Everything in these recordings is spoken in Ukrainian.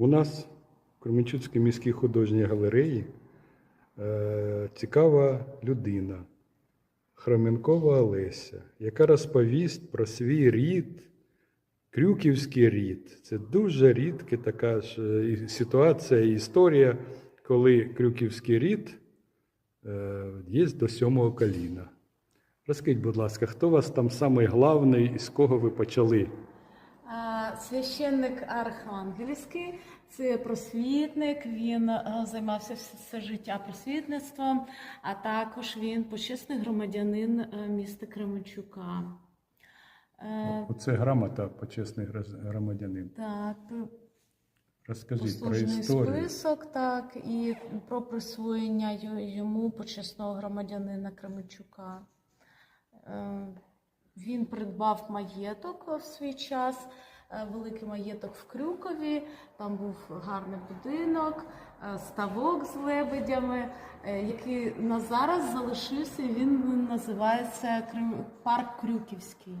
У нас в Кременчуцькій міській художній галереї е, цікава людина, Хроменкова Олеся, яка розповість про свій рід, Крюківський рід. Це дуже рідка така ж е, ситуація і історія, коли Крюківський рід е, є до сьомого коліна. Розкажіть, будь ласка, хто у вас там главний і з кого ви почали? Священник Архангельський, це просвітник, він е, займався все, життя просвітництвом, а також він почесний громадянин е, міста Кременчука. Е, Оце грамота почесний громадянин. Так, Розкажіть про історію. список, так, і про присвоєння йому почесного громадянина Кременчука. Він придбав маєток в свій час, великий маєток в Крюкові. Там був гарний будинок, е, ставок з лебедями, е, який на зараз залишився. Він називається парк Крюківський.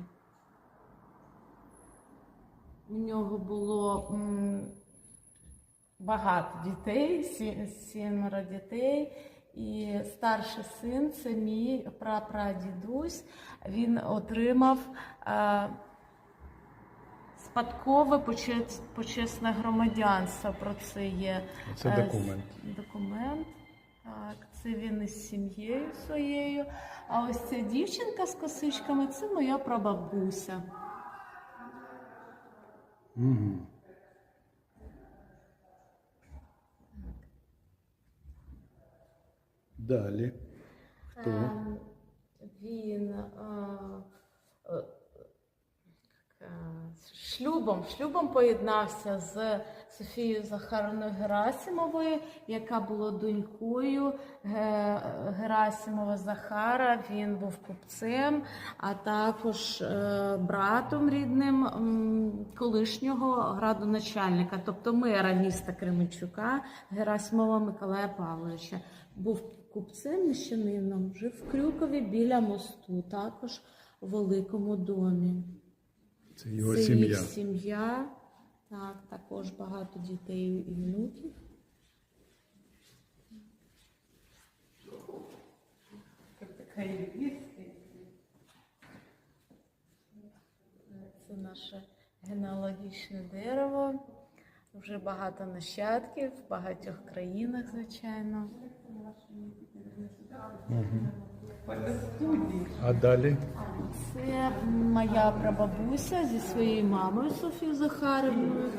У нього було багато дітей, сімеро дітей. І старший син це мій прапрадідусь. Він отримав е, спадкове почес- почесне громадянство. Про це є Це е, документ. документ. Так, це він із сім'єю своєю. А ось ця дівчинка з косичками це моя прабабуся. Угу. Далі. Хто? Ем, Він е, е, е, шлюбом, шлюбом поєднався з Софією Захаровною Герасимовою, яка була донькою Герасимова Захара. Він був купцем, а також е, братом рідним колишнього градоначальника, тобто мера міста Кременчука Герасимова Миколая Павловича. Був купцем міщанином, жив в Крюкові біля мосту, також у великому домі. Це його Це сім'я. їх сім'я. Так, також багато дітей і внуків. Це наше генеалогічне дерево. Вже багато нащадків в багатьох країнах, звичайно. А далі? Це моя прабабуся зі своєю мамою Софією Захарівною.